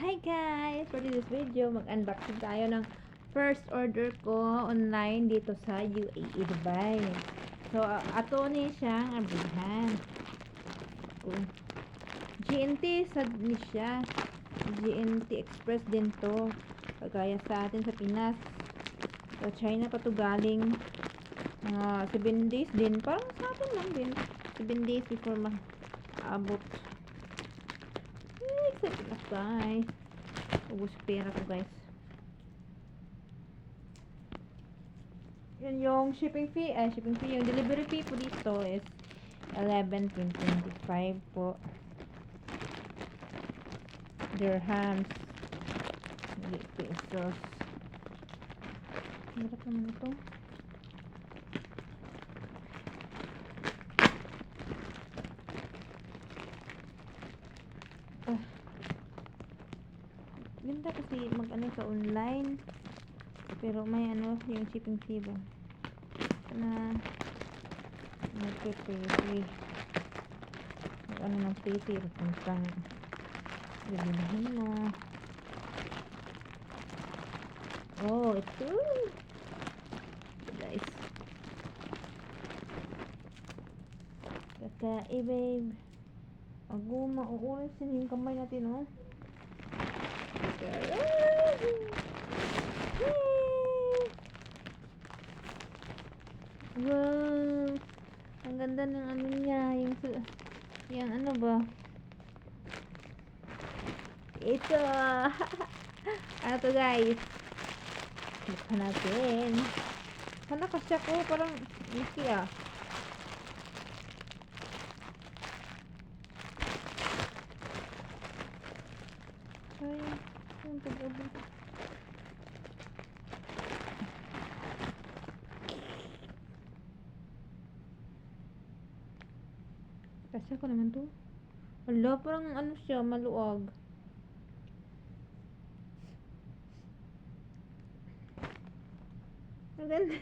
Hi guys! For this video, mag-unboxing tayo ng first order ko online dito sa UAE Dubai. So, uh, ato ni siyang abrihan. Oh. GNT sa ni siya. GNT Express din to. Kagaya sa atin sa Pinas. Sa China pa to galing. Mga 7 days din. Parang sa atin lang din. 7 days before ma-abot. Na guys. Ubus pera ko guys. Yun yung shipping fee. Eh, shipping fee. Yung delivery fee po dito is 11.25 po. Dirhams. Hindi pesos. Hirap naman ito. Ah. Ganda kasi mag-ano sa online. Pero may ano, yung shipping fee ba? Na nagpe-pay ano ng pay kung bibilihin mo. Oh, ito. Guys. Kakain, babe. Ako, mauulan sin yung kamay natin, oh. Wow! Ang ganda ng ano niya, yung, yung ano ba? Ito! ano to guys? Buksan natin. Sana kasi ako, parang Mickey ah. Ang pag-abot. Kasi ako naman to. Wala, parang ano siya, maluwag. Ang ganda.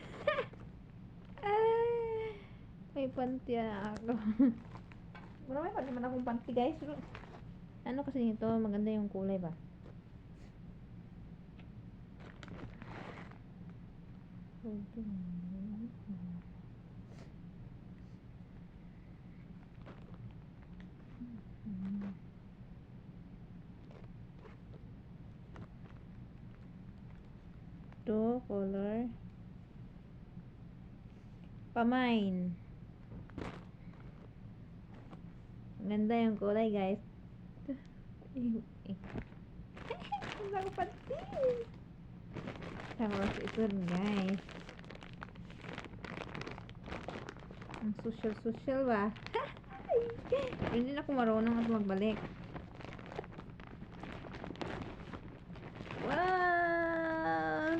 ah, may panty na ako. Marami pa naman akong panty guys. Ano kasi nito, maganda yung kulay ba? Ito, color. Pamain. Ganda yung kulay, guys. Ang ako pati. Tapos ito rin, guys. Ang social-social ba? Hindi na ako marunong at magbalik. Wow!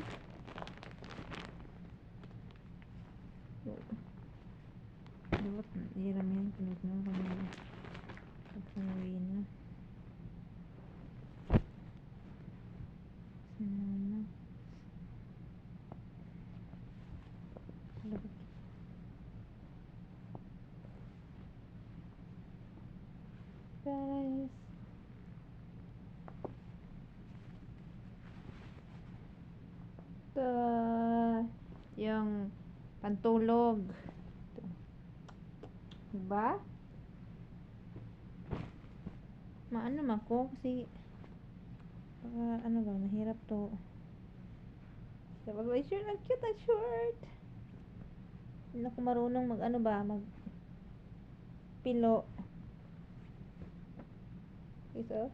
Dapat hiram yan. Mo kami. Pag Guys. Ito. Yung pantulog. Ito. Diba? Maano man ko kasi baka ano ba, mahirap to. Dapat may shirt, ang cute ang short. Hindi ako marunong mag ano ba, mag pilo. Ito.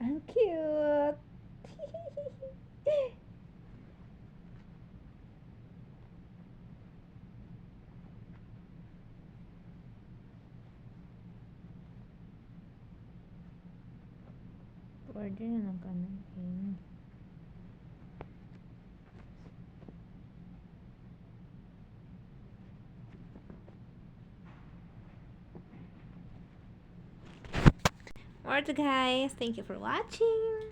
Ang cute! Order na lang kami. Okay. Alright guys, thank you for watching.